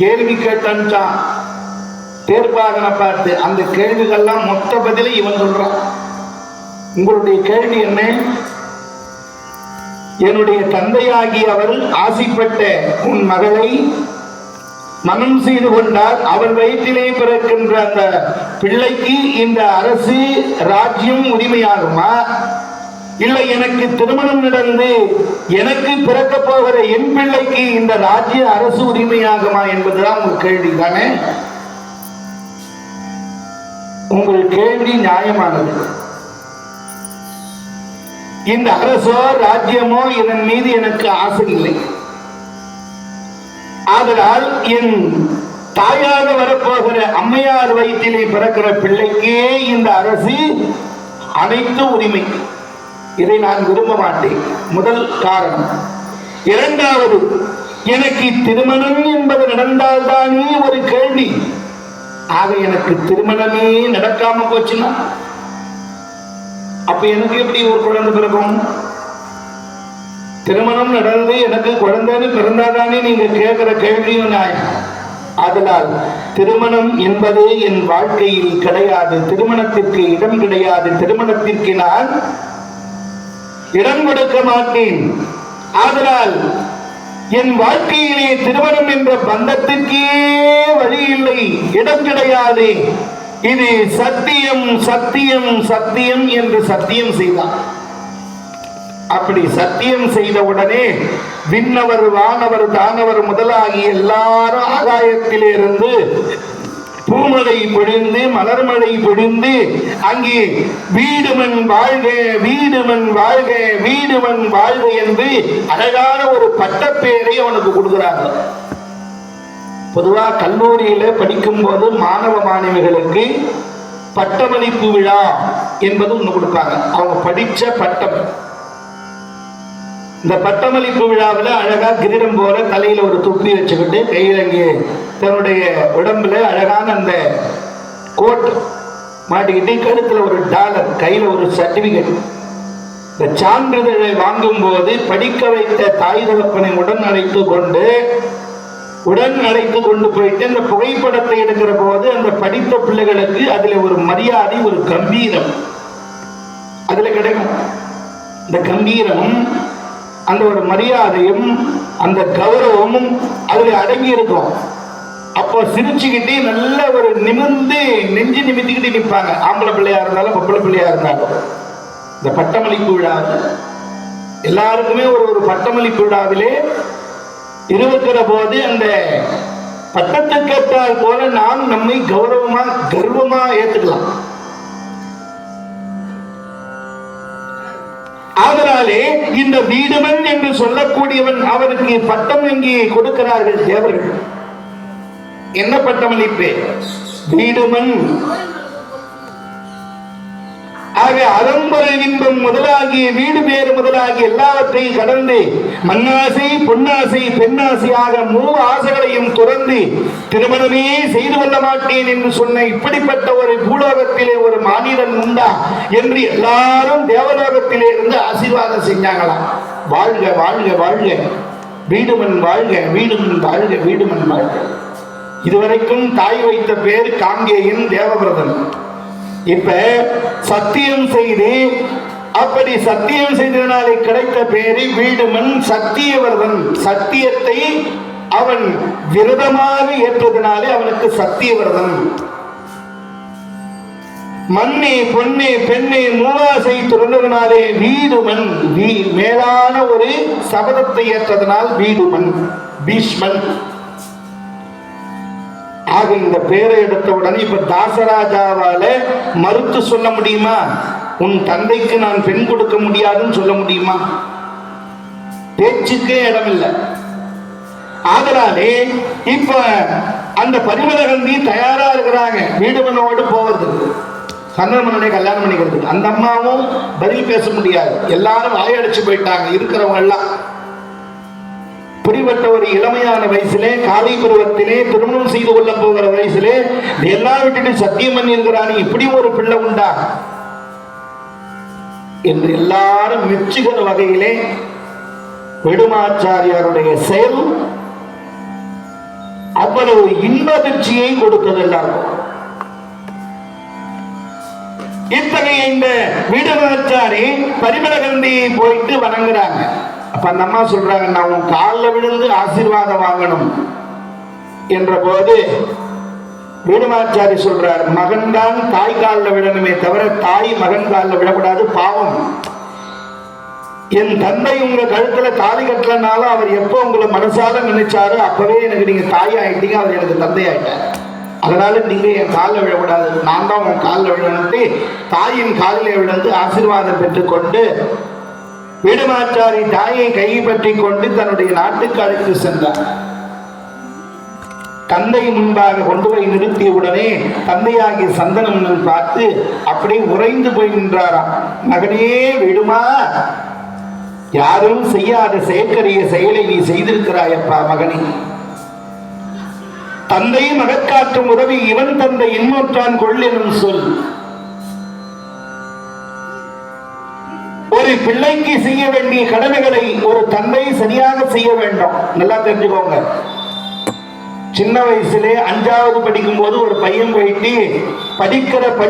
கேள்வி கேட்டான் தேர்ப்பாகனை பார்த்து அந்த கேள்விகள்லாம் மொத்த பதிலை இவன் சொல்றான். உங்களுடைய கேள்வி என்ன? என்னுடைய தந்தையாகி அவர் ஆசைப்பட்ட உன் மகளை மனம் செய்து கொண்டால் அவர் வயிற்றிலே பிறக்கின்ற அந்த பிள்ளைக்கு இந்த அரசு ராஜ்யம் உரிமையாகுமா? இல்லை எனக்கு திருமணம் நடந்து எனக்கு பிறக்க போகிற என் பிள்ளைக்கு இந்த ராஜ்ய அரசு உரிமையாகுமா என்பதுதான் உங்கள் கேள்வி தானே? உங்கள் கேள்வி நியாயமானது. இந்த அரசோ ராஜ்யமோ இதன் மீது எனக்கு ஆசை இல்லை. ஆதலால் என் தாயாக வரப்போகிற அம்மையார் வயிற்றிலே பிறக்கிற பிள்ளைக்கே இந்த அரசு அனைத்து உரிமை. இதை நான் விரும்ப மாட்டேன். முதல் காரணம் இரண்டாவது எனக்கு திருமணம் என்பது நடந்தால்தானே ஒரு கேள்வி. ஆக எனக்கு திருமணமே நடக்காம போச்சுன்னா? அப்ப எனக்கு எப்படி ஒரு குழந்தை பிறக்கும்? திருமணம் நடந்து எனக்கு குழந்தைன்னு பிறந்தாதானே நீங்க கேட்கிற கேள்வியும் நியாயம் அதனால் திருமணம் என்பது என் வாழ்க்கையில் கிடையாது. திருமணத்திற்கு இடம் கிடையாது. திருமணத்திற்கு நான் இடம் கொடுக்க மாட்டேன் ஆதலால் என் வாழ்க்கையிலே திருமணம் என்ற பந்தத்திற்கே வழி இல்லை இடம் கிடையாது. இது சத்தியம் சத்தியம் சத்தியம் என்று சத்தியம் செய்தான். அப்படி சத்தியம் செய்த உடனே விண்ணவர் வானவர் தானவர் முதலாகி எல்லாரும் ஆகாயத்திலே இருந்து பூமழை பொழிந்து மலர்மழை பொழிந்து அங்கே வீடுமன் வாழ்க வீடுமன் வாழ்க வீடுமன் வாழ்க என்று அழகான ஒரு பட்டப்பேரை அவனுக்கு கொடுக்குறாங்க. பொதுவா கல்லூரியில படிக்கும் போது மாணவ மாணவிகளுக்கு பட்டமளிப்பு விழா என்பது ஒண்ணு கொடுப்பாங்க. அவங்க படிச்ச பட்டம். இந்த பட்டமளிப்பு விழாவில் அழகா கிரீடம் போல தலையில ஒரு தொப்பி வச்சுக்கிட்டு கையில இங்கே தன்னுடைய உடம்புல அழகான அந்த கோட் மாட்டிக்கிட்டு கழுத்துல ஒரு டாலர் கையில ஒரு சர்டிபிகேட். இந்த சான்றிதழை வாங்கும் போது படிக்க வைத்த தாய் தகப்பனை உடன் அழைத்து கொண்டு உடன் அழைத்து கொண்டு போயிட்டு அந்த புகைப்படத்தை எடுக்கிற போது அந்த படித்த பிள்ளைகளுக்கு அதுல ஒரு மரியாதை ஒரு கம்பீரம். அதுல கிடைக்கும். இந்த கம்பீரமும் அந்த ஒரு மரியாதையும் அந்த கௌரவமும் அதுல அடங்கி இருக்கும் அப்போ சிரிச்சுக்கிட்டே நல்ல ஒரு நிமிர்ந்து நெஞ்சு நிமித்திக்கிட்டு நிற்பாங்க ஆம்பளை பிள்ளையா இருந்தாலும் பொம்பளை பிள்ளையா இருந்தாலும். இந்த பட்டமளிப்பு விழா எல்லாருக்குமே ஒரு ஒரு பட்டமளிப்பு விழாவிலே இருக்கிற போது அந்த பட்டத்தை கேட்டால் போல நாம் நம்மை கௌரவமா கர்வமா ஏத்துக்கலாம். அதனாலே இந்த வீடுமன் என்று சொல்லக்கூடியவன் அவருக்கு பட்டம் எங்கே கொடுக்கிறார்கள் தேவர்கள். என்ன பட்டம் வீடுமன் ஆக அறம்பொருள் இன்பம் முதலாகிய வீடு பேறு முதலாகிய எல்லாவற்றையும் கடந்து மண்ணாசை பொன்னாசை பெண்ணாசையாக மூ ஆசைகளையும் துறந்து திருமணமே செய்து கொள்ள மாட்டேன் என்று சொன்ன இப்படிப்பட்ட ஒரு பூலோகத்திலே ஒரு மாநிலம் உண்டா என்று எல்லாரும் தேவலோகத்திலே இருந்து ஆசீர்வாதம் செஞ்சாங்களாம். வாழ்க வாழ்க வாழ்க. வீடுமன் வாழ்க வீடுமன் வாழ்க வீடுமன் வாழ்க. இதுவரைக்கும் தாய் வைத்த பேர் காங்கேயின் தேவபிரதன் இப்ப சத்தியம் செய்து அப்படி சத்தியம் செய்ததனாலே கிடைத்த பேரு வீடுமன் சத்தியவர்தன் சத்தியத்தை அவன் விரதமாக ஏற்றதினாலே அவனுக்கு சத்தியவர்தன் மண்ணே பொன்னே பெண்ணே மூவாசை துறந்ததினாலே வீடுமன். வீ மேலான ஒரு சபதத்தை ஏற்றதனால் வீடுமன். பீஷ்மன். ஆக இந்த பேரை எடுத்த உடனே இப்ப தாசராஜாவால மறுத்து சொல்ல முடியுமா? உன் தந்தைக்கு நான் பெண் கொடுக்க முடியாதுன்னு சொல்ல முடியுமா? பேச்சுக்கே இடமில்லை. ஆதலாலே இப்ப அந்த பரிமலகந்தி தயாரா இருக்கிறாங்க. வீடுமனோடு போவது சந்திரமணனை கல்யாணம் பண்ணிக்கிறதுக்கு. அந்த அம்மாவும் பதில் பேச முடியாது. எல்லாரும் வாயடிச்சு போயிட்டாங்க. இருக்கிறவங்க எல்லாம். இப்படிப்பட்ட ஒரு இளமையான வயசுலே காலை பருவத்திலே திருமணம் செய்து கொள்ள போகிற வயசுலே எல்லாம் விட்டுட்டு சத்தியம் பண்ணியிருக்கிறானே. இப்படி ஒரு பிள்ளை உண்டா? என்று எல்லாரும் மெச்சுகிற வகையிலே விடுமாச்சாரியாருடைய செயல் அவ்வளவு இன்பதிர்ச்சியை கொடுத்தது எல்லாருக்கும். இத்தகைய இந்த வீடுமாச்சாரி பரிமளகந்தியை போயிட்டு வணங்குறாங்க. அப்ப அந்த அம்மா சொல்றாங்க நான் உன் காலில் விழுந்து ஆசீர்வாதம் வாங்கணும் என்ற போது வேணுமாச்சாரி சொல்றார் மகன் தான் தாய் காலில் விடணுமே தவிர தாய் மகன் காலில் விடக்கூடாது பாவம். என் தந்தை உங்க கழுத்துல தாலி கட்டலனாலும் அவர் எப்போ உங்களை மனசால நினைச்சாரு அப்பவே எனக்கு நீங்க தாய் ஆயிட்டீங்க அவர் எனக்கு தந்தை ஆயிட்டார் அதனால நீங்க என் காலில் விழக்கூடாது. நான் தான் உன் காலில் விழணுட்டு தாயின் காலில் விழுந்து ஆசீர்வாதம் பெற்றுக்கொண்டு வீடுமாற்றாரி தாயை கைப்பற்றி கொண்டு தன்னுடைய நாட்டுக்கு அழைத்து சென்றார். தந்தை முன்பாக கொண்டு போய் நிறுத்திய உடனே தந்தையாகிய சந்தனம் பார்த்து அப்படியே உறைந்து போய் நின்றாராம். மகனே விடுமா? யாரும் செய்யாத செயற்கரிய செயலை நீ செய்திருக்கிறாயப்பா மகனே. தந்தை மகற்காற்றும் உதவி இவன் தந்தை இன்னொற்றான் கொள் எனும் சொல். ஒரு பிள்ளைக்கு செய்ய வேண்டிய கடமைகளை ஒரு தந்தை சரியாக செய்ய வேண்டும். நல்லா தெரிஞ்சுக்கோங்க. சின்ன வயசுலே அஞ்சாவது படிக்கும் போது ஒரு பையன் போயிட்டு படிக்கிற படி